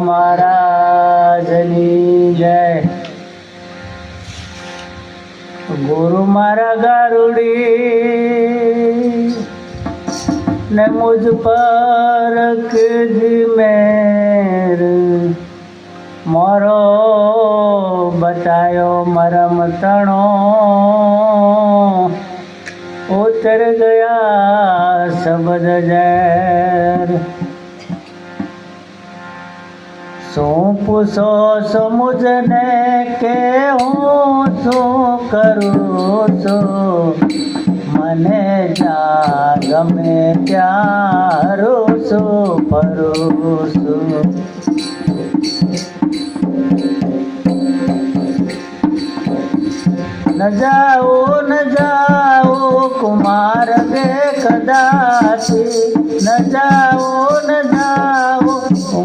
મહારાજની જય. ગુરુ મારા ગારુડી ને મુજ પર મેર. મારો બતાયો મરમ તણો. ઉતર ગયો શબ્દ ઝેર શું પૂછો છો મુજને કે હું શું કરું છું? મને જા ગમે ત્યાં છું ફરું છું. ન જાઓ ન જાઓ કુમાર કદાશી ન જાઓ ન જાઓ.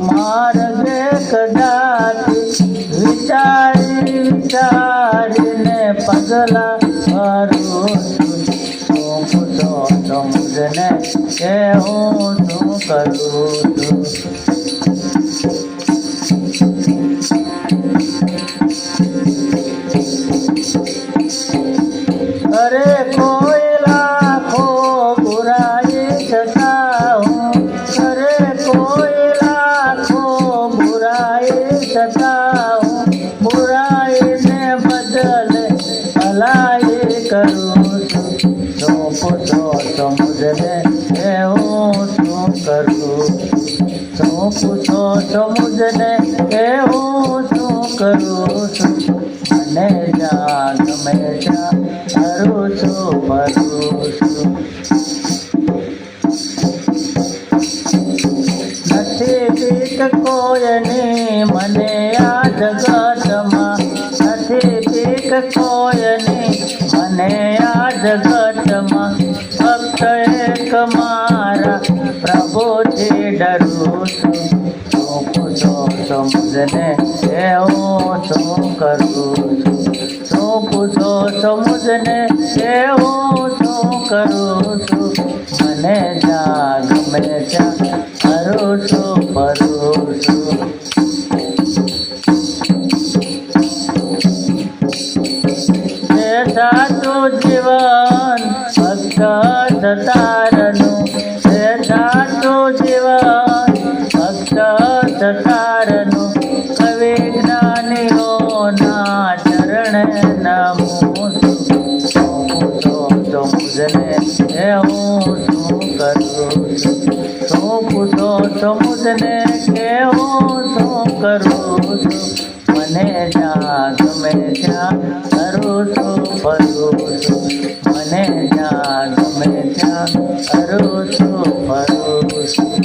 માર્ગે કદાશી વિચારી, વિચારીને પગલા ભરું. છું શું પૂછો છો કે હું શું કરું છું. અરે શું કરું શું પૂછો છો મુજને કે હું શું કરું છું. મને જા ગમે જા કરું છું, ભરું છું. નથી પીક કોયની મને આ જગતમાં નથી પીક કોયની મને આ જગતમાં ફક્ત એક મારા પ્રભુથી ડરું છું શું પૂછો છો મુજને કે હું શું કરું છું શું પૂછો છો મુજને કે હું કરું છું મને જા ગમે ત્યાં કરું છું ફરું છું સાચું જીવન હું શું કરું છું તો મુજને કે હું શું કરું છું મને જ્યાં ગમે ત્યાં કરું છું ફરું છું મને જ્યાં ગમે ત્યાં કરું છું ફરું